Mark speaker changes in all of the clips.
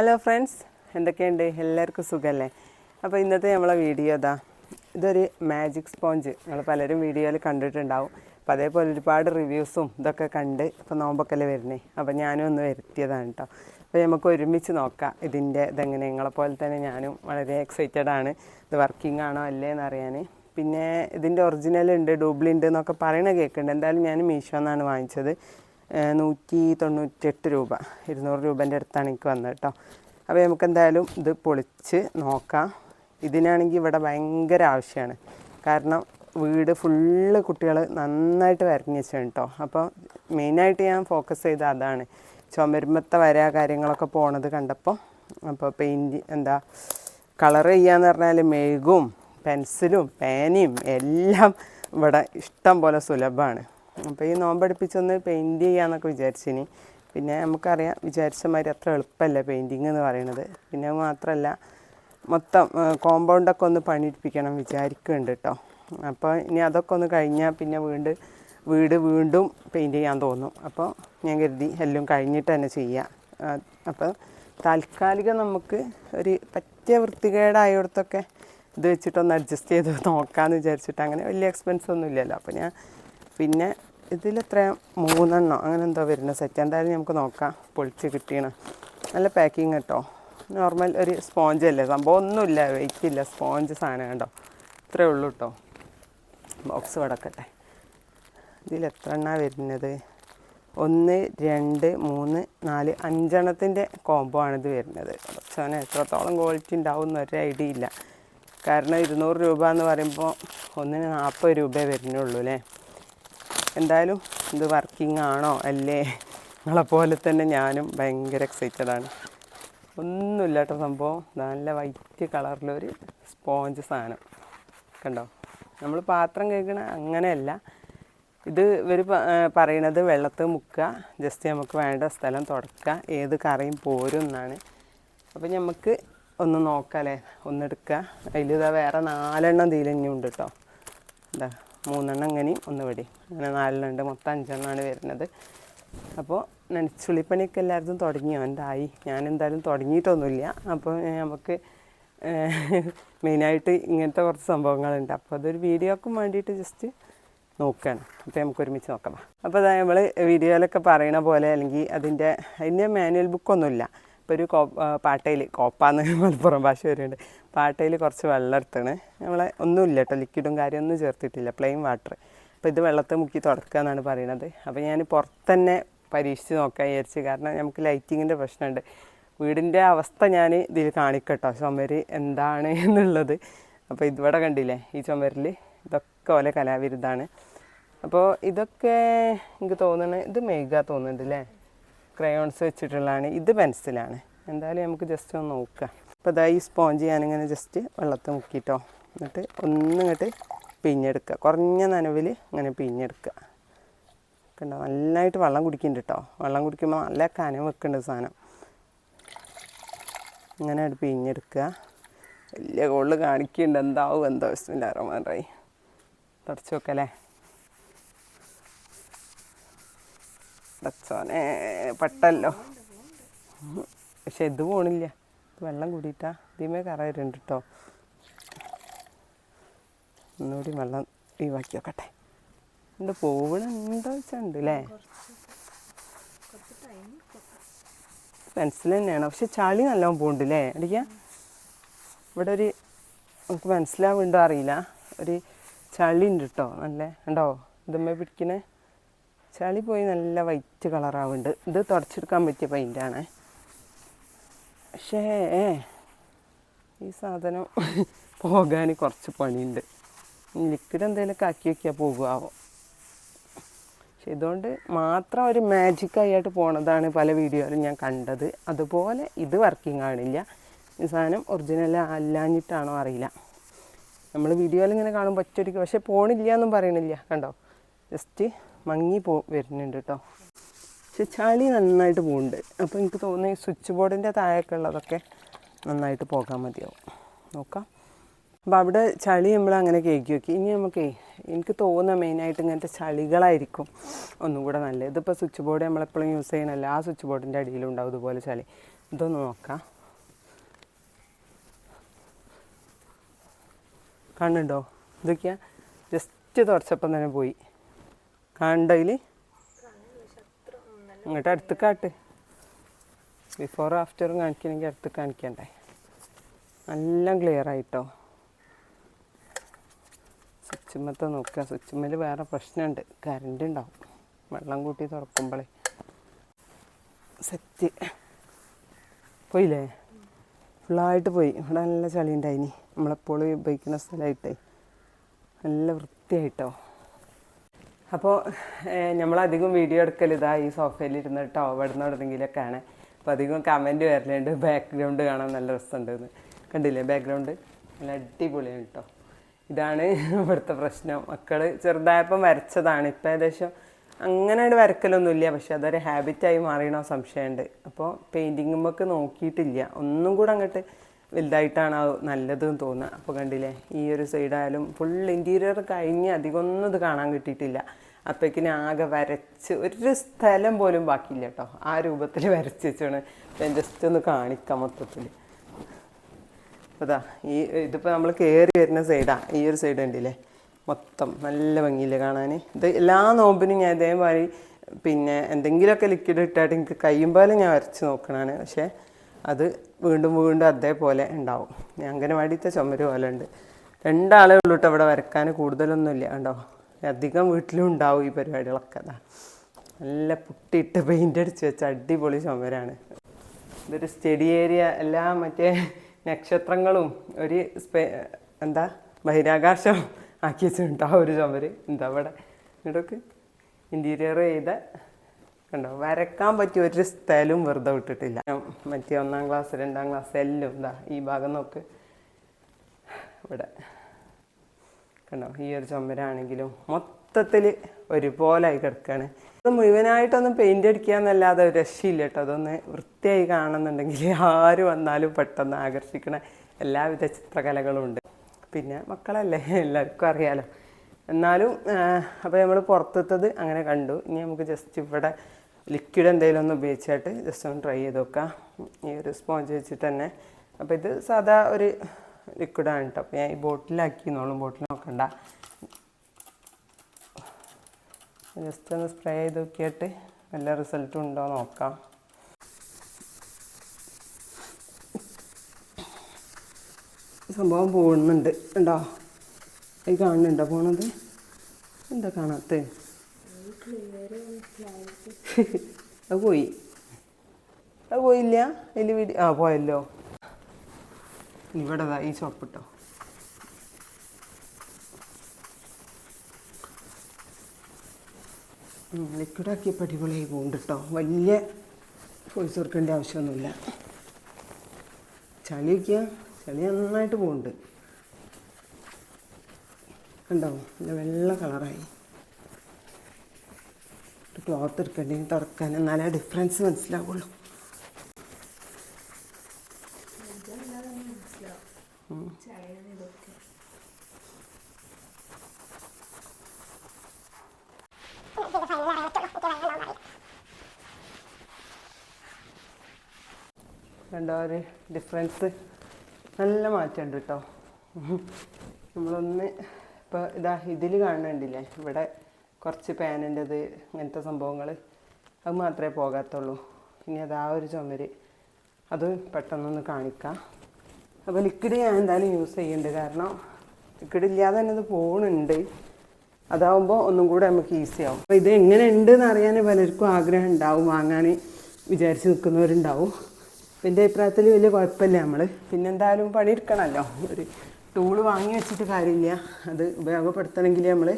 Speaker 1: Hello friends എന്തൊക്കെയുണ്ട്? എല്ലാവർക്കും സുഖമല്ലേ അപ്പോൾ ഇന്നത്തെ നമ്മളെ വീഡിയോ ഇതാ. ഇതൊരു മാജിക് സ്പോഞ്ച് നമ്മൾ പലരും വീഡിയോയിൽ കണ്ടിട്ടുണ്ടാവും. അപ്പോൾ അതേപോലെ ഒരുപാട് റിവ്യൂസും ഇതൊക്കെ കണ്ട് ഇപ്പോൾ നോമ്പൊക്കെ അല്ലേ വരുന്നേ. അപ്പോൾ ഞാനും ഒന്ന് വരുത്തിയതാണ് കേട്ടോ അപ്പോൾ നമുക്ക് ഒരുമിച്ച് നോക്കാം. ഇതിന്റെ ഇതെങ്ങനെ? നിങ്ങളെ പോലെ തന്നെ ഞാനും വളരെ എക്സൈറ്റഡ് ആണ്. ഇത് വർക്കിംഗ് ആണോ അല്ലേ എന്നറിയാൻ പിന്നെ ഇതിന്റെ ഒറിജിനൽ ഉണ്ട് ഡൂബ്ലി ഉണ്ട് എന്നൊക്കെ പറയണ കേൾക്കുന്നുണ്ട് എന്തായാലും ഞാൻ മീഷോ എന്നാണ് വാങ്ങിച്ചത്. നൂറ്റി തൊണ്ണൂറ്റെട്ട് രൂപ ഇരുന്നൂറ് രൂപേന്റെ അടുത്താണ് എനിക്ക് വന്നത് കേട്ടോ. അപ്പോൾ നമുക്ക് എന്തായാലും ഇത് പൊളിച്ച് നോക്കാം. ഇതിനാണെങ്കിൽ ഇവിടെ ഭയങ്കര ആവശ്യമാണ്. കാരണം വീട് ഫുള്ള് കുട്ടികൾ നന്നായിട്ട് വരഞ്ഞ് വെച്ചാണ് കേട്ടോ. അപ്പോൾ മെയിനായിട്ട് ഞാൻ ഫോക്കസ് ചെയ്ത അതാണ്. ചുമരുമ്പത്തെ വര കാര്യങ്ങളൊക്കെ പോണത് കണ്ടപ്പോൾ അപ്പോൾ പെയിന്റ് എന്താ കളർ ചെയ്യാന്ന് പറഞ്ഞാൽ മെഴുകും പെൻസിലും പേനയും എല്ലാം ഇവിടെ ഇഷ്ടം പോലെ സുലഭമാണ്. അപ്പോൾ ഈ നോമ്പടുപ്പിച്ചൊന്ന് പെയിന്റ് ചെയ്യാന്നൊക്കെ വിചാരിച്ചിനി. പിന്നെ നമുക്കറിയാം വിചാരിച്ച മാതിരി അത്ര എളുപ്പമല്ല പെയിന്റിങ് എന്ന് പറയുന്നത് പിന്നെ മാത്രമല്ല മൊത്തം കോമ്പൗണ്ടൊക്കെ ഒന്ന് പണിയിപ്പിക്കണം വിചാരിക്കുന്നുണ്ട് കേട്ടോ അപ്പോൾ ഇനി അതൊക്കെ ഒന്ന് കഴിഞ്ഞാൽ പിന്നെ വീണ്ടും വീട് വീണ്ടും പെയിന്റ് ചെയ്യാൻ തോന്നും. അപ്പോൾ ഞാൻ കരുതി എല്ലാം കഴിഞ്ഞിട്ട് തന്നെ ചെയ്യാം. അപ്പോൾ താൽക്കാലികം നമുക്ക് ഒരു പറ്റിയ വൃത്തികേടായിടത്തൊക്കെ ഇത് വെച്ചിട്ടൊന്ന് അഡ്ജസ്റ്റ് ചെയ്ത് നോക്കാമെന്ന് വിചാരിച്ചിട്ട് അങ്ങനെ വലിയ എക്സ്പെൻസ് ഒന്നും ഇല്ലല്ലോ അപ്പോൾ ഞാൻ പിന്നെ ഇതിലെത്ര? മൂന്നെണ്ണോ. അങ്ങനെ എന്തോ വരുന്ന സെറ്റ് എന്തായാലും നമുക്ക് നോക്കാം. പൊളിച്ച് കിട്ടിയാണ് നല്ല പാക്കിങ് കേട്ടോ. നോർമൽ ഒരു സ്പോഞ്ച് അല്ലേ? സംഭവം ഒന്നുമില്ല. വെയിറ്റ് ഇല്ല. സ്പോഞ്ച് സാധനം കണ്ടോ? ഇത്രയേ ഉള്ളൂ കേട്ടോ ബോക്സ് വടക്കട്ടെ. ഇതിൽ എത്ര എണ്ണ വരുന്നത്? ഒന്ന് രണ്ട് മൂന്ന് നാല് അഞ്ചെണ്ണത്തിന്റെ കോംബോ ആണിത് വരുന്നത്. പക്ഷേ എത്രത്തോളം ക്വാളിറ്റി ഉണ്ടാവും എന്നൊരു ഐഡിയ ഇല്ല. കാരണം ഇരുന്നൂറ് രൂപ എന്ന് പറയുമ്പോൾ ഒന്നിന് നാൽപ്പത് രൂപയെ വരുന്നുള്ളൂ അല്ലേ? എന്തായാലും ഇത് വർക്കിംഗ് ആണോ അല്ലേ? നിങ്ങളെപ്പോലെ തന്നെ ഞാനും ഭയങ്കര എക്സൈറ്റഡ് ആണ്. ഒന്നുമില്ല കേട്ടോ സംഭവം. നല്ല വൈറ്റ് കളറിലൊരു സ്പോഞ്ച് സാധനം. കണ്ടോ? നമ്മൾ പാത്രം കഴിക്കണ അങ്ങനെയല്ല. ഇത് ഇവർ പറയണത് വെള്ളത്തിൽ മുക്കുക. ജസ്റ്റ് നമുക്ക് വേണ്ട സ്ഥലം തുടക്കുക. ഏത് കറിയും പോരും എന്നാണ്. അപ്പോൾ നമുക്ക് ഒന്ന് നോക്കാം അല്ലേ ഒന്നെടുക്കുക അതിലിതാ വേറെ നാലെണ്ണം ഇതിലിഞ്ഞുണ്ട് കേട്ടോ എന്താ? മൂന്നെണ്ണം ഇങ്ങനെയും ഒന്ന് ഇവിടെ അങ്ങനെ നാലെണ്ണം ഉണ്ട് മൊത്തം അഞ്ചെണ്ണമാണ് വരുന്നത്. അപ്പോൾ നനച്ചുള്ളിപ്പണിയൊക്കെ എല്ലായിടത്തും തുടങ്ങിയോ? എന്തായി? ഞാൻ എന്തായാലും തുടങ്ങിയിട്ടൊന്നുമില്ല. അപ്പോൾ നമുക്ക് മെയിനായിട്ട് ഇങ്ങനത്തെ കുറച്ച് സംഭവങ്ങളുണ്ട്. അപ്പോൾ അതൊരു വീഡിയോക്കും വേണ്ടിയിട്ട് ജസ്റ്റ് നോക്കുകയാണ് അപ്പോൾ നമുക്ക് ഒരുമിച്ച് നോക്കാം. അപ്പോൾ നമ്മൾ വീഡിയോയിലൊക്കെ പറയണ പോലെ അല്ലെങ്കിൽ അതിന്റെ അതിന്റെ മാനുവൽ ബുക്കൊന്നുമില്ല. ഇപ്പോൾ ഒരു കോ പാട്ടയിൽ കോപ്പാന്ന് മലപ്പുറം ഭാഷ വരുന്നുണ്ട്. പാട്ടയിൽ കുറച്ച് വെള്ളം എടുത്താണ് നമ്മളെ ഒന്നുമില്ല കേട്ടോ ലിക്വിഡും കാര്യമൊന്നും ചേർത്തിട്ടില്ല പ്ലെയിൻ വാട്ടർ അപ്പോൾ ഇത് വെള്ളത്തെ മുക്കി തുടക്കുക എന്നാണ് പറയുന്നത് അപ്പോൾ ഞാൻ പുറത്തന്നെ പരീക്ഷിച്ച് നോക്കാൻ വിചാരിച്ച്. കാരണം നമുക്ക് ലൈറ്റിങ്ങിന്റെ പ്രശ്നമുണ്ട്. വീടിന്റെ അവസ്ഥ ഞാൻ ഇതിൽ കാണിക്കട്ടോ. ചുമര് എന്താണ് എന്നുള്ളത്. അപ്പോൾ ഇതിവിടെ കണ്ടില്ലേ ഈ ചുമരിൽ ഇതൊക്കെ ഓലെ കലാവിരുദ്ധാണ്. അപ്പോൾ ഇതൊക്കെ എനിക്ക് തോന്നുന്നത് ഇത് മേഘ തോന്നുന്നുണ്ട് അല്ലേ ക്രയോൺസ് വെച്ചിട്ടുള്ളതാണ്. ഇത് പെൻസിലാണ്. എന്തായാലും നമുക്ക് ജസ്റ്റ് ഒന്ന് നോക്കാം. അപ്പോൾ ഇതാ ഈ സ്പോഞ്ച് ഞാനിങ്ങനെ ജസ്റ്റ് വെള്ളത്തിൽ മുക്കിയിട്ടോ എന്നിട്ട് ഒന്നിങ്ങോട്ട് പിഞ്ഞെടുക്കുക കുറഞ്ഞ നനവിൽ ഇങ്ങനെ പിഞ്ഞെടുക്കുക കണ്ടോ? നന്നായിട്ട് വെള്ളം കുടിക്കുന്നുണ്ട് കേട്ടോ വെള്ളം കുടിക്കുമ്പോൾ നല്ല കനം വെക്കുന്നുണ്ട് സാധനം. ഇങ്ങനെ അത് പിഞ്ഞെടുക്കുക വലിയ കോളിൽ കാണിക്കുന്നുണ്ട്. എന്താവും? എന്തോ? വിസ്മില്ലാറമാറായി തുടച്ചു വെക്കല്ലേ പച്ചോനെ പെട്ടല്ലോ. പക്ഷെ ഇത് പോണില്ല. വെള്ളം കൂടിയിട്ടാ. ഇതിമേ കറ വരുന്നുണ്ട് കേട്ടോ ഒന്നുകൂടി വെള്ളം ഒഴിവാക്കി പോവണ എന്താ വെച്ചാൽ വെച്ചുണ്ട് അല്ലേ പെൻസിൽ തന്നെയാണ്. പക്ഷെ ചളി നല്ലോണം പോകുന്നുണ്ട് അല്ലേ അടിക്കാം. ഇവിടെ ഒരു നമുക്ക് മനസ്സിലാവുണ്ടോ അറിയില്ല. ഒരു ചളി ഉണ്ട് കേട്ടോ നല്ല ഉണ്ടോ? ഇതുമ്മേ പിടിക്കണേ. ചളി പോയി നല്ല വൈറ്റ് കളറാവുന്നുണ്ട് ഇത് തുടച്ചെടുക്കാൻ പറ്റിയ പെയിന്റാണ് പക്ഷേ ഈ സാധനം പോകാൻ കുറച്ച് പണിയുണ്ട്. ലിക്വിഡ് എന്തെങ്കിലുമൊക്കെ ആക്കി വയ്ക്കാൻ പോകുമാവോ പക്ഷെ ഇതുകൊണ്ട് മാത്രം ഒരു മാജിക് ആയിട്ട് പോണതാണ് പല വീഡിയോയിലും ഞാൻ കണ്ടത്. അതുപോലെ ഇത് വർക്കിംഗ് ആണില്ല ഈ സാധനം ഒറിജിനൽ അല്ലാഞ്ഞിട്ടാണോ അറിയില്ല. നമ്മൾ വീഡിയോയിൽ ഇങ്ങനെ കാണുമ്പോൾ ഒറ്റ പക്ഷെ പോണില്ല എന്നും പറയണില്ല. കണ്ടോ? ജസ്റ്റ് മങ്ങി പോ വരുന്നുണ്ട് കേട്ടോ പക്ഷെ ചളി നന്നായിട്ട് പോകുന്നുണ്ട് അപ്പോൾ എനിക്ക് തോന്നുന്നു സ്വിച്ച് ബോർഡിന്റെ താഴെയൊക്കെ ഉള്ളതൊക്കെ നന്നായിട്ട് പോകാൻ മതിയാവും. നോക്കാം. അപ്പോൾ അവിടെ ചളി നമ്മൾ അങ്ങനെ കേൾക്കി വെക്കി ഇനി നമുക്കേ എനിക്ക് തോന്നുന്ന മെയിനായിട്ട് ഇങ്ങനത്തെ ചളികളായിരിക്കും ഒന്നും കൂടെ നല്ലത്. ഇതിപ്പോൾ സ്വിച്ച് ബോർഡ് നമ്മളെപ്പോഴും യൂസ് ചെയ്യണമല്ല ആ സ്വിച്ച് ബോർഡിന്റെ അടിയിലുണ്ടാവും ഇതുപോലെ ചളി. ഇതൊന്ന് നോക്കാം. കാണുന്നുണ്ടോ ഇതൊക്കെയാ? ജസ്റ്റ് തുടച്ചപ്പം തന്നെ പോയി. കാണുന്നുണ്ടോ ഇതിൽ ഇങ്ങോട്ട് അടുത്ത് കാട്ട്. ബിഫോർ ആഫ്റ്ററും കാണിക്കണമെങ്കിൽ അടുത്ത് കാണിക്കണ്ടേ? നല്ല ക്ലിയർ ആയിട്ടോ? സ്വിച്ചുമ്മത്തെ നോക്കുക സ്വിച്ചുമ്മൽ വേറെ പ്രശ്നമുണ്ട് കറണ്ട് ഉണ്ടാവും വെള്ളം കൂട്ടി തുറക്കുമ്പോഴേ സെറ്റ് പോയില്ലേ? ഫുള്ളായിട്ട് പോയി. ഇവിടെ നല്ല ചളി ഉണ്ടായിനി നമ്മളെപ്പോഴും ഉപയോഗിക്കുന്ന സ്ഥലമായിട്ടേ നല്ല വൃത്തിയായിട്ടോ? അപ്പോൾ നമ്മളധികം വീഡിയോ എടുക്കൽ ഇതാ ഈ സോഫയിൽ ഇരുന്നിട്ടോ അവിടെ നിന്ന് എവിടെന്നെങ്കിലൊക്കെയാണ്. അപ്പോൾ അധികം കമന്റ് വരലുണ്ട്. ബാക്ക്ഗ്രൗണ്ട് കാണാൻ നല്ല രസമുണ്ടെന്ന്. കണ്ടില്ലേ ബാക്ക്ഗ്രൗണ്ട് നല്ല അടിപൊളിയാണ് കേട്ടോ ഇതാണ് ഇവിടുത്തെ പ്രശ്നം. മക്കൾ ചെറുതായപ്പം വരച്ചതാണ്. ഇപ്പം ഏകദേശം അങ്ങനെ ഒരു വരക്കലൊന്നുമില്ല. പക്ഷെ അതൊരു ഹാബിറ്റായി മാറിയണോ സംശയമുണ്ട്. അപ്പോൾ പെയിന്റിങ്ങുമ്പോൾ നോക്കിയിട്ടില്ല. ഒന്നും കൂടെ അങ്ങോട്ട് വലുതായിട്ടാണ് നല്ലതെന്ന് തോന്നുക. അപ്പോൾ കണ്ടില്ലേ ഈ ഒരു സൈഡായാലും ഫുൾ ഇന്റീരിയർ കഴിഞ്ഞ് അധികം ഒന്നും ഇത് കാണാൻ കിട്ടിയിട്ടില്ല. അപ്പോഴേക്കിന് ആകെ വരച്ച് ഒരു സ്ഥലം പോലും ബാക്കിയില്ല കേട്ടോ. ആ രൂപത്തിൽ വരച്ച് വെച്ചാണ്. ഞാൻ ജസ്റ്റ് ഒന്ന് കാണിക്കാം മൊത്തത്തിൽ. അതാ ഈ ഇതിപ്പോൾ നമ്മൾ കയറി വരുന്ന സൈഡാണ് ഈ ഒരു സൈഡ് ഉണ്ടല്ലേ മൊത്തം നല്ല ഭംഗിയില്ലേ കാണാൻ. ഇത് എല്ലാ നോമ്പിനും ഞാൻ ഇതേമാതിരി പിന്നെ എന്തെങ്കിലുമൊക്കെ ലിക്വിഡ് ഇട്ടായിട്ട് എനിക്ക് കഴിയുമ്പോൾ ഞാൻ വരച്ച് നോക്കണതാണ് പക്ഷേ അത് വീണ്ടും വീണ്ടും അതേപോലെ ഉണ്ടാവും. അംഗനവാടിത്തെ ചുമര് പോലെ ഉണ്ട്. രണ്ടാളേ ഉള്ളൂ കേട്ടോ ഇവിടെ വരക്കാൻ. കൂടുതലൊന്നുമില്ല. കണ്ടോ? അധികം വീട്ടിലും ഉണ്ടാവും ഈ പരിപാടികളൊക്കെ. അതാ. നല്ല പുട്ടിയിട്ട് പെയിന്റ് അടിച്ച് വെച്ച അടിപൊളി ചുമരാണ്. ഇതൊരു സ്റ്റഡി ഏരിയ എല്ലാ മറ്റേ നക്ഷത്രങ്ങളും ഒരു സ്പേ എന്താ? ബഹിരാകാശം ആക്കി വെച്ചിട്ടുണ്ട് ആ ഒരു ചുമര്. എന്താ അവിടെ ഇങ്ങോട്ടൊക്കെ. ഇന്റീരിയർ ചെയ്ത കണ്ടോ? വരക്കാൻ പറ്റിയ ഒരു സ്ഥലവും വെറുതെ വിട്ടിട്ടില്ല. മറ്റേ ഒന്നാം ക്ലാസ് രണ്ടാം ക്ലാസ് എല്ലാം എന്താ ഈ ഭാഗം നോക്ക്. ഇവിടെ. കണ്ടോ? ഈ ഒരു ചുമരാണെങ്കിലും മൊത്തത്തിൽ ഒരുപോലായി കിടക്കുകയാണ് അത് മുഴുവനായിട്ടൊന്നും പെയിന്റ് അടിക്കുക എന്നല്ലാതെ ഒരു രക്ഷയില്ല കേട്ടോ. അതൊന്ന് വൃത്തിയായി കാണുന്നുണ്ടെങ്കിൽ ആര് വന്നാലും പെട്ടെന്ന് ആകർഷിക്കണ എല്ലാവിധ ചിത്രകലകളും ഉണ്ട്. പിന്നെ മക്കളല്ലേ? എല്ലാവർക്കും അറിയാലോ. എന്നാലും അപ്പോൾ നമ്മൾ പുറത്തെത്തത് അങ്ങനെ കണ്ടു. ഇനി നമുക്ക് ജസ്റ്റ് ഇവിടെ ലിക്വിഡ് എന്തെങ്കിലും ഒന്ന് ഉപയോഗിച്ചിട്ട് ജസ്റ്റ് ഒന്ന് ട്രൈ ചെയ്ത് നോക്കാം. ഈ ഒരു സ്പോഞ്ച് വെച്ചിട്ട് തന്നെ. അപ്പോൾ ഇത് സാധാ ഒരു ലിക്വിഡാണ് കേട്ടോ അപ്പോൾ ഞാൻ ഈ ബോട്ടിലാക്കി എന്നോളും ബോട്ടിൽ നോക്കണ്ട. ജസ്റ്റ് ഒന്ന് സ്പ്രേ ചെയ്ത് നോക്കിയിട്ട് നല്ല റിസൾട്ട് ഉണ്ടോ നോക്കാം. സംഭവം പോകുന്നുണ്ട് ഉണ്ടോ ഈ കാണുന്നുണ്ടോ? പോണത്? എന്താ കാണാത്ത പോയി. അത് പോയില്ല. അതിൽ വീട് ആ പോയല്ലോ. ഇവിടെ ഈ ചോപ്പിട്ടോ ലിക്വിഡാക്കിയപ്പോൾ അടിപൊളിയായി പോകുന്നുണ്ട് കേട്ടോ വലിയ ഫോഴ്സ് കൊടുക്കേണ്ട ആവശ്യമൊന്നുമില്ല. ചളി വയ്ക്കുക. ചളി നന്നായിട്ട് പോകുന്നുണ്ട് കണ്ടോ? നല്ല വെള്ള കളറായി ക്ലോത്ത് എടുക്കേണ്ടി തുറക്കാൻ. എന്നാലേ ഡിഫറൻസ് മനസ്സിലാവുള്ളൂ. കണ്ടോ ഡിഫറൻസ് നല്ല മാറ്റമുണ്ട് കേട്ടോ. നമ്മളൊന്ന് ഇപ്പോൾ ഇതാ ഇതിൽ കാണുന്നുണ്ടില്ലേ? ഇവിടെ കുറച്ച് പാനിന്റെത് ഇങ്ങനത്തെ സംഭവങ്ങൾ അത് മാത്രമേ പോകാത്തുള്ളൂ. ഇനി അത് ആ ഒരു ചുമര്. അത് പെട്ടെന്നൊന്ന് കാണിക്കാം. അപ്പോൾ ലിക്വിഡ് ഞാൻ എന്തായാലും യൂസ് ചെയ്യുന്നുണ്ട് കാരണം ലിക്വിഡ് ഇല്ലാതെ തന്നെ ഇത് പോകുന്നുണ്ട് അതാവുമ്പോൾ ഒന്നും കൂടെ നമുക്ക് ഈസി ആവും. അപ്പോൾ ഇത് എങ്ങനെ ഉണ്ട് എന്ന് അറിയാൻ പലർക്കും ആഗ്രഹം ഉണ്ടാവും. വാങ്ങാൻ വിചാരിച്ച് നിൽക്കുന്നവരുണ്ടാവും. എന്റെ അഭിപ്രായത്തിൽ വലിയ കുഴപ്പമില്ല നമ്മൾ പിന്നെ എന്തായാലും പണിയെടുക്കണമല്ലോ ഒരു ടൂൾ വാങ്ങി വെച്ചിട്ട് കാര്യമില്ല. അത് ഉപയോഗപ്പെടുത്തണമെങ്കിൽ നമ്മൾ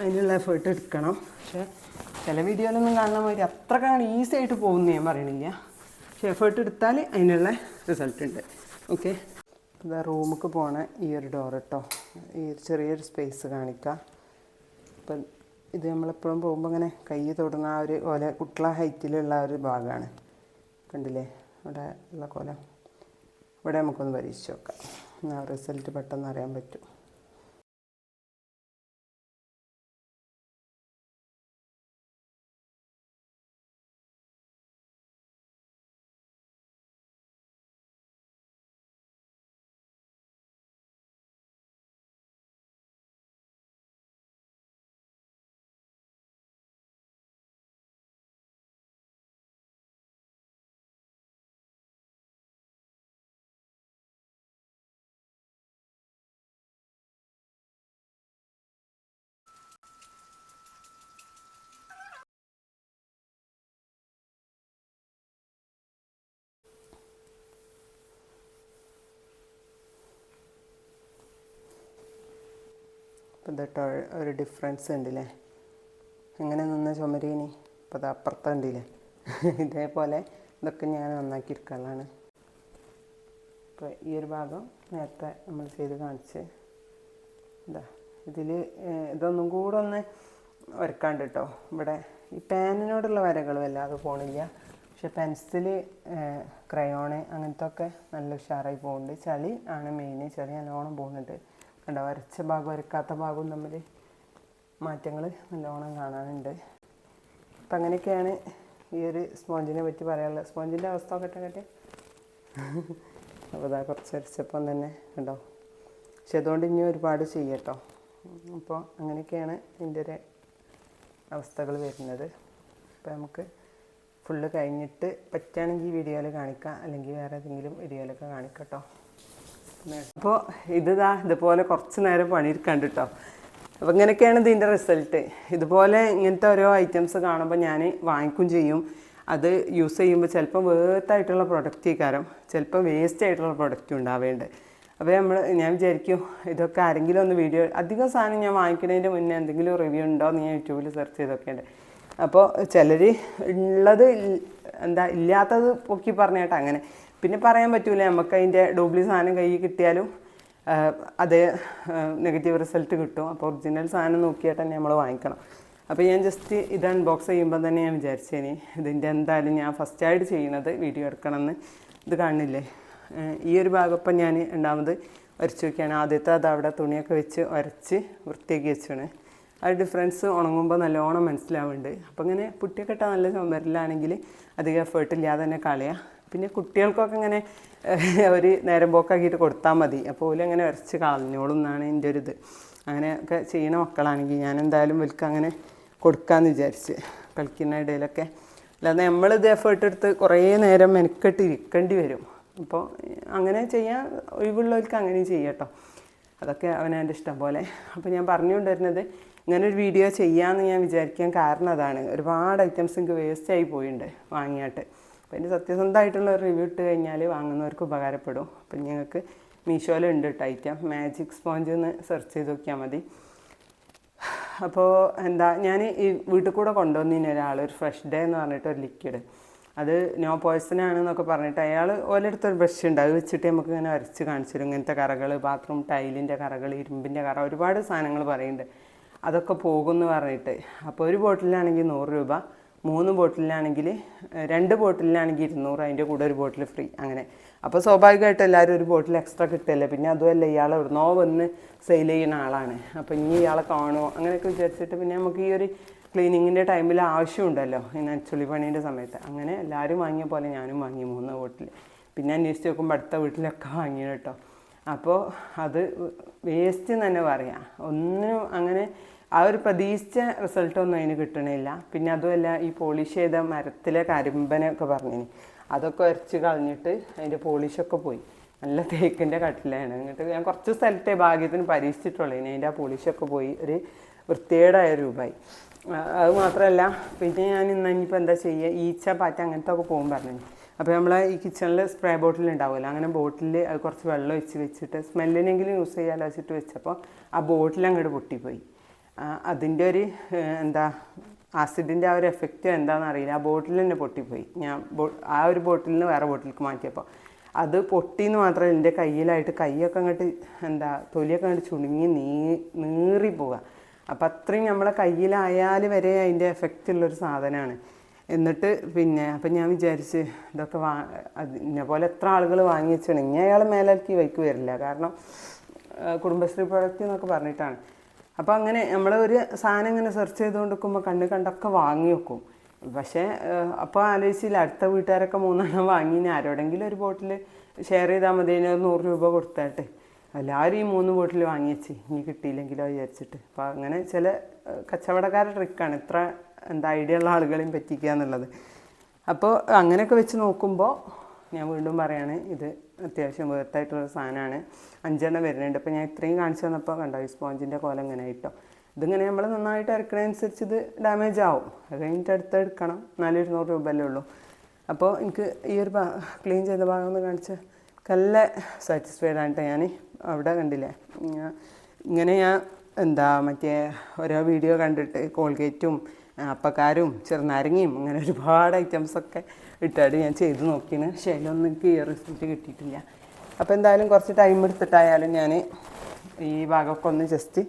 Speaker 1: അതിനുള്ള എഫേർട്ട് എടുക്കണം. പക്ഷേ ചില വീഡിയോയിലൊന്നും കാണുന്ന മാതിരി അത്ര കാണാൻ ഈസി ആയിട്ട് പോകുമെന്ന് ഞാൻ പറയണില്ല. പക്ഷേ എഫേർട്ട് എടുത്താൽ അതിനുള്ള റിസൾട്ട് ഉണ്ട്. ഓക്കെ ഇതാ റൂമിലേക്ക് പോണ ഈ ഒരു ഡോർ കേട്ടോ ഈ ഒരു ചെറിയൊരു സ്പേസ് കാണിക്കാം. അപ്പം ഇത് നമ്മളെപ്പോഴും പോകുമ്പോൾ ഇങ്ങനെ കൈ തൊടുന്ന ആ ഒരു ഓല കുട്ടള ഹൈറ്റിലുള്ള ഒരു ഭാഗമാണ് കണ്ടില്ലേ? ഇവിടെ ഉള്ള കോലം. ഇവിടെ നമുക്കൊന്ന് പരീക്ഷിച്ച് നോക്കാം. റിസൾട്ട് പെട്ടെന്ന് അറിയാൻ പറ്റും. ഇപ്പം ഇതിട്ടോ ഒരു ഡിഫറൻസ് ഉണ്ടല്ലേ? എങ്ങനെ നിന്ന ചുമരീനി. ഇപ്പം അത് അപ്പുറത്ത് ഉണ്ടല്ലേ ഇതേപോലെ ഇതൊക്കെ ഞാൻ നന്നാക്കി എടുക്കാനാണ് ഇപ്പോൾ ഈ ഒരു ഭാഗം നേരത്തെ നമ്മൾ ചെയ്ത് കാണിച്ച്. ഇതാ ഇതിൽ ഇതൊന്നും കൂടെ ഒന്ന് വരക്കാണ്ട് കേട്ടോ ഇവിടെ ഈ പാനിനോടുള്ള വരകൾ വല്ലാതെ പോണില്ല. പക്ഷെ പെൻസിൽ ക്രയോണ് അങ്ങനത്തെ ഒക്കെ നല്ല ഉഷാറായി പോകുന്നുണ്ട് ചളി ആണ് മെയിൻ ചളി നല്ലോണം പോകുന്നുണ്ട് കണ്ടോ വരച്ച ഭാഗം വരക്കാത്ത ഭാഗവും തമ്മിൽ മാറ്റങ്ങൾ നല്ലോണം കാണാനുണ്ട്. അപ്പം അങ്ങനെയൊക്കെയാണ് ഈ ഒരു സ്പോഞ്ചിനെ പറ്റി പറയാനുള്ളത്. സ്പോഞ്ചിന്റെ അവസ്ഥ നോക്കട്ടെ കട്ടെ അപ്പോൾ ഇതാ കുറച്ച് അരച്ചപ്പം തന്നെ കേട്ടോ പക്ഷെ അതുകൊണ്ട് ഇനി ഒരുപാട് ചെയ്യട്ടോ. അപ്പോൾ അങ്ങനെയൊക്കെയാണ് ഇതിന്റെ ഒരു അവസ്ഥകൾ വരുന്നത്. അപ്പോൾ നമുക്ക് ഫുള്ള് കഴിഞ്ഞിട്ട് പറ്റുകയാണെങ്കിൽ ഈ വീഡിയോയിൽ കാണിക്കാം. അല്ലെങ്കിൽ വേറെ ഏതെങ്കിലും വീഡിയോയിലൊക്കെ കാണിക്കട്ടോ. അപ്പോൾ ഇതാ ഇതുപോലെ കുറച്ച് നേരം പണിയെടുക്കണ്ട് കേട്ടോ അപ്പോൾ ഇങ്ങനെയൊക്കെയാണ് ഇതിന്റെ റിസൾട്ട് ഇതുപോലെ ഇങ്ങനത്തെ ഓരോ ഐറ്റംസ് കാണുമ്പോൾ ഞാൻ വാങ്ങിക്കും ചെയ്യും. അത് യൂസ് ചെയ്യുമ്പോൾ ചിലപ്പോൾ വേർത്തായിട്ടുള്ള പ്രൊഡക്റ്റ് കാരം ചിലപ്പോൾ വേസ്റ്റ് ആയിട്ടുള്ള പ്രൊഡക്റ്റ് ഉണ്ടാവേണ്ടത് അപ്പോൾ നമ്മൾ ഞാൻ വിചാരിക്കും ഇതൊക്കെ ആരെങ്കിലും ഒന്ന് വീഡിയോ അധികം സാധനം ഞാൻ വാങ്ങിക്കുന്നതിന്റെ മുന്നേ എന്തെങ്കിലും റിവ്യൂ ഉണ്ടോ എന്ന് ഞാൻ യൂട്യൂബിൽ സെർച്ച് ചെയ്തൊക്കെ ഉണ്ട്. അപ്പോൾ ചിലർ ഉള്ളത് എന്താ ഇല്ലാത്തത് പൊക്കി പറഞ്ഞേട്ടാ അങ്ങനെ. പിന്നെ പറയാൻ പറ്റൂല. നമുക്ക് അതിന്റെ ഡൂബ്ലി സാധനം കയ്യിൽ കിട്ടിയാലും അതേ നെഗറ്റീവ് റിസൾട്ട് കിട്ടും. അപ്പോൾ ഒറിജിനൽ സാധനം നോക്കിയിട്ട് തന്നെ നമ്മൾ വാങ്ങിക്കണം. അപ്പോൾ ഞാൻ ജസ്റ്റ് ഇത് അൺബോക്സ് ചെയ്യുമ്പോൾ തന്നെ ഞാൻ വിചാരിച്ചേനി ഇതിന്റെ എന്തായാലും ഞാൻ ഫസ്റ്റ് ആയിട്ട് ചെയ്യുന്നത് വീഡിയോ എടുക്കണമെന്ന്. ഇത് കാണില്ലേ? ഈ ഒരു ഭാഗം ഞാൻ രണ്ടാമത് വരച്ച് നോക്കിയാണ് ആദ്യത്തെ അത് അവിടെ തുണിയൊക്കെ വെച്ച് വരച്ച് വൃത്തിയാക്കി വെച്ചാണ്. ആ ഡിഫറൻസ് ഉണങ്ങുമ്പോൾ നല്ലോണം മനസ്സിലാവുന്നുണ്ട്. അപ്പോൾ ഇങ്ങനെ പുട്ടിയൊക്കെ ഇട്ടാൽ നല്ല ചുമരിലാണെങ്കിൽ അധികം എഫേർട്ടില്ലാതെ തന്നെ കളയാം. പിന്നെ കുട്ടികൾക്കൊക്കെ ഇങ്ങനെ ഒരു നേരം പോക്കാക്കിയിട്ട് കൊടുത്താൽ മതി. അപ്പോൾ ഓലും അങ്ങനെ വരച്ച് കളഞ്ഞോളും എന്നാണ് എന്റെ ഒരു ഇത് അങ്ങനെയൊക്കെ ചെയ്യുന്ന മക്കളാണെങ്കിൽ ഞാൻ എന്തായാലും വിൽക്ക അങ്ങനെ കൊടുക്കാമെന്ന് വിചാരിച്ച് കളിക്കുന്ന ഇടയിലൊക്കെ. അല്ലാതെ നമ്മളിത് എഫേർട്ട് എടുത്ത് കുറേ നേരം മെനക്കെട്ട് ഇരിക്കേണ്ടി വരും. അപ്പോൾ അങ്ങനെ ചെയ്യാൻ ഒഴിവുള്ളവർക്ക് അങ്ങനെ ചെയ്യട്ടോ അതൊക്കെ അവനവന്റെ ഇഷ്ടം പോലെ. അപ്പോൾ ഞാൻ പറഞ്ഞുകൊണ്ടിരുന്നത് ഇങ്ങനെ ഒരു വീഡിയോ ചെയ്യാമെന്ന് ഞാൻ വിചാരിക്കാൻ കാരണം അതാണ്. ഒരുപാട് ഐറ്റംസ് എനിക്ക് വേസ്റ്റ് ആയി പോയിട്ടുണ്ട് വാങ്ങിയിട്ട്. അപ്പോൾ അതിന്റെ സത്യസന്ധമായിട്ടുള്ള ഒരു റിവ്യൂ ഇട്ട് കഴിഞ്ഞാൽ വാങ്ങുന്നവർക്ക് ഉപകാരപ്പെടും. അപ്പം ഞങ്ങൾക്ക് മീഷോയിലുണ്ട് കേട്ടോ ഐറ്റം മാജിക് സ്പോഞ്ച് എന്ന് സെർച്ച് ചെയ്ത് നോക്കിയാൽ മതി. അപ്പോൾ എന്താ ഞാൻ ഈ വീട്ടിൽ കൂടെ കൊണ്ടുവന്നിന് ഒരാൾ ഒരു ഫ്രഷ് ഡേ എന്ന് പറഞ്ഞിട്ട് ഒരു ലിക്വിഡ് അത് നോ പോയ്സൺ ആണെന്നൊക്കെ പറഞ്ഞിട്ട് അയാൾ ഓരോരുത്തർ ഒരു ബ്രഷ് ഉണ്ട്. അത് വെച്ചിട്ട് നമുക്ക് ഇങ്ങനെ വരച്ച് കാണിച്ചു ഇങ്ങനത്തെ കറകൾ ബാത്റൂം ടൈലിന്റെ കറകൾ ഇരുമ്പിന്റെ കറ ഒരുപാട് സാധനങ്ങൾ പറയുന്നുണ്ട്. അതൊക്കെ പോകുമെന്ന് പറഞ്ഞിട്ട്. അപ്പോൾ ഒരു ബോട്ടിലാണെങ്കിൽ നൂറ് രൂപ. മൂന്ന് ബോട്ടിലാണെങ്കിൽ രണ്ട് ബോട്ടിലാണെങ്കിൽ ഇരുന്നൂറ് അതിന്റെ കൂടെ ഒരു ബോട്ടിൽ ഫ്രീ. അങ്ങനെ. അപ്പോൾ സ്വാഭാവികമായിട്ട് എല്ലാവരും ഒരു ബോട്ടിൽ എക്സ്ട്രാ കിട്ടുമല്ലേ പിന്നെ അതുമല്ല ഇയാൾ എവിടുന്നോ വന്ന് സെയിൽ ചെയ്യുന്ന ആളാണ്. അപ്പോൾ ഇനി ഇയാളെ കാണുമോ? അങ്ങനെയൊക്കെ വിചാരിച്ചിട്ട് പിന്നെ നമുക്ക് ഈ ഒരു ക്ലീനിങ്ങിന്റെ ടൈമിൽ ആവശ്യമുണ്ടല്ലോ ഈ നച്ചുള്ളി പണീന്റെ സമയത്ത്. അങ്ങനെ എല്ലാവരും വാങ്ങിയ പോലെ ഞാനും വാങ്ങി മൂന്ന് ബോട്ടിൽ. പിന്നെ അന്വേഷിച്ച് നോക്കുമ്പോൾ അടുത്ത വീട്ടിലൊക്കെ വാങ്ങി കേട്ടോ. അപ്പോൾ അത് വേസ്റ്റ് എന്ന് തന്നെ പറയാം. ഒന്നും അങ്ങനെ ആ ഒരു പ്രതീക്ഷിച്ച റിസൾട്ടൊന്നും അതിന് കിട്ടണില്ല. പിന്നെ അതുമല്ല ഈ പോളിഷ് ചെയ്ത മരത്തിലെ കരിമ്പനൊക്കെ പറഞ്ഞിനി. അതൊക്കെ ഉരച്ച് കളഞ്ഞിട്ട് അതിന്റെ പോളിഷൊക്കെ പോയി. നല്ല തേക്കിന്റെ കട്ടിലാണ്. എന്നിട്ട് ഞാൻ കുറച്ച് സ്ഥലത്തെ ഭാഗ്യത്തിന് പരീക്ഷിച്ചിട്ടുള്ളൂ. ഇനി അതിന്റെ ആ പോളിഷൊക്കെ പോയി ഒരു വൃത്തികേടായ രൂപമായി അത് മാത്രമല്ല പിന്നെ ഞാൻ ഇന്ന് ഇനിയിപ്പോൾ എന്താ ചെയ്യുക ഈച്ച പാറ്റ അങ്ങനത്തെ ഒക്കെ പോകും പറഞ്ഞു അപ്പോൾ നമ്മൾ ഈ കിച്ചണിൽ സ്പ്രേ ബോട്ടിൽ ഉണ്ടാവുമല്ലോ? അങ്ങനെ ബോട്ടിൽ കുറച്ച് വെള്ളം ഒഴിച്ച് വെച്ചിട്ട് സ്മെല്ലിനെങ്കിലും യൂസ് ചെയ്യാമല്ലോ വെച്ചിട്ട് വെച്ചപ്പോൾ ആ ബോട്ടിൽ അങ്ങോട്ട് പൊട്ടിപ്പോയി. അതിന്റെ ഒരു എന്താ ആസിഡിന്റെ ആ ഒരു എഫക്റ്റ് എന്താണെന്ന് അറിയില്ല. ആ ബോട്ടിൽ തന്നെ പൊട്ടിപ്പോയി. ഞാൻ ആ ഒരു ബോട്ടിൽ നിന്ന് വേറെ ബോട്ടിലേക്ക് മാറ്റിയപ്പോൾ. അത് പൊട്ടിയെന്ന് മാത്രമല്ല എന്റെ കയ്യിലായിട്ട് കൈയൊക്കെ അങ്ങോട്ട് എന്താ തൊലിയൊക്കെ അങ്ങോട്ട് ചുണുങ്ങി നീ നീറി പോവുക. അപ്പം അത്രയും നമ്മളെ കയ്യിലായാൽ വരെ അതിന്റെ എഫക്റ്റ് ഉള്ളൊരു സാധനമാണ്. എന്നിട്ട് പിന്നെ അപ്പം ഞാൻ വിചാരിച്ച് ഇതൊക്കെ വാ അതിനെ പോലെ എത്ര ആളുകൾ വാങ്ങി വെച്ചാണ് ഇനി അയാൾ മേലേക്ക് വൈക്ക് വരില്ല. കാരണം കുടുംബശ്രീ പ്രൊഡക്റ്റ് എന്നൊക്കെ പറഞ്ഞിട്ടാണ്. അപ്പോൾ അങ്ങനെ നമ്മൾ ഒരു സാധനം ഇങ്ങനെ സെർച്ച് ചെയ്തുകൊണ്ട് നിൽക്കുമ്പോൾ കണ്ണ് കണ്ടൊക്കെ വാങ്ങി വെക്കും. പക്ഷേ അപ്പോൾ ആലോചിച്ചില്ല അടുത്ത വീട്ടുകാരൊക്കെ മൂന്നെണ്ണം വാങ്ങി ആരോടെങ്കിലും ഒരു ബോട്ടിൽ ഷെയർ ചെയ്താൽ മതി നൂറ് രൂപ കൊടുത്തായിട്ട്. എല്ലാവരും ഈ മൂന്ന് ബോട്ടിൽ വാങ്ങി വെച്ച് ഇനി കിട്ടിയില്ലെങ്കിലോ വിചാരിച്ചിട്ട്. അപ്പോൾ അങ്ങനെ ചില കച്ചവടക്കാരുടെ ട്രിക്കാണ് ഇത്ര എന്താ ഐഡിയ ഉള്ള ആളുകളെയും പറ്റിക്കുക എന്നുള്ളത്. അപ്പോൾ അങ്ങനെയൊക്കെ വെച്ച് നോക്കുമ്പോൾ ഞാൻ വീണ്ടും പറയാണ് ഇത് അത്യാവശ്യം വേർത്തായിട്ടുള്ള സാധനമാണ്. അഞ്ചെണ്ണം വരുന്നുണ്ട്. അപ്പോൾ ഞാൻ ഇത്രയും കാണിച്ചു തന്നപ്പോൾ കണ്ടോ ഈ സ്പോഞ്ചിന്റെ കോലം ഇങ്ങനെ ആയിട്ടോ. ഇതിങ്ങനെ നമ്മൾ നന്നായിട്ട് ഇറക്കണതനുസരിച്ച് ഇത് ഡാമേജ് ആവും. അത് കഴിഞ്ഞിട്ട് അടുത്ത് എടുക്കണം. നാല് രൂപയല്ലേ ഉള്ളൂ. അപ്പോൾ എനിക്ക് ഈ ഒരു ക്ലീൻ ചെയ്ത ഭാഗം ഒന്ന് കാണിച്ച് നല്ല സാറ്റിസ്ഫൈഡ് ആയിട്ട് ഞാൻ അവിടെ കണ്ടില്ലേ. ഇങ്ങനെ ഞാൻ എന്താ മറ്റേ ഓരോ വീഡിയോ കണ്ടിട്ട് കോൾഗേറ്റും അപ്പക്കാരും ചെറുനാരങ്ങയും അങ്ങനെ ഒരുപാട് ഐറ്റംസൊക്കെ ഇട്ടായിട്ട് ഞാൻ ചെയ്ത് നോക്കിയാണ് പക്ഷേ അതിലൊന്നും എനിക്ക് റിസൾട്ട് കിട്ടിയിട്ടില്ല. അപ്പോൾ എന്തായാലും കുറച്ച് ടൈം എടുത്തിട്ടായാലും ഞാൻ ഈ ഭാഗമൊക്കെ ഒന്ന് ജസ്റ്റ്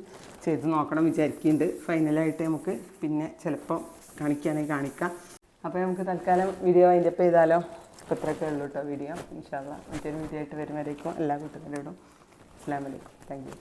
Speaker 1: ചെയ്ത് നോക്കണം വിചാരിക്കുന്നുണ്ട് ഫൈനലായിട്ട് നമുക്ക് പിന്നെ ചിലപ്പോൾ കാണിക്കുകയാണെങ്കിൽ കാണിക്കാം. അപ്പോൾ നമുക്ക് തൽക്കാലം വീഡിയോ അതിന്റെ അപ്പം ചെയ്താലോ? അപ്പോൾ ഇത്രയൊക്കെ ഉള്ളൂ കേട്ടോ വീഡിയോ ഇൻഷാല്ല മറ്റൊരു വീഡിയോ ആയിട്ട് വരുമ്പോഴേക്കും എല്ലാ കൂട്ടുകാരോടും അസ്സാം വലൈക്കും താങ്ക് യു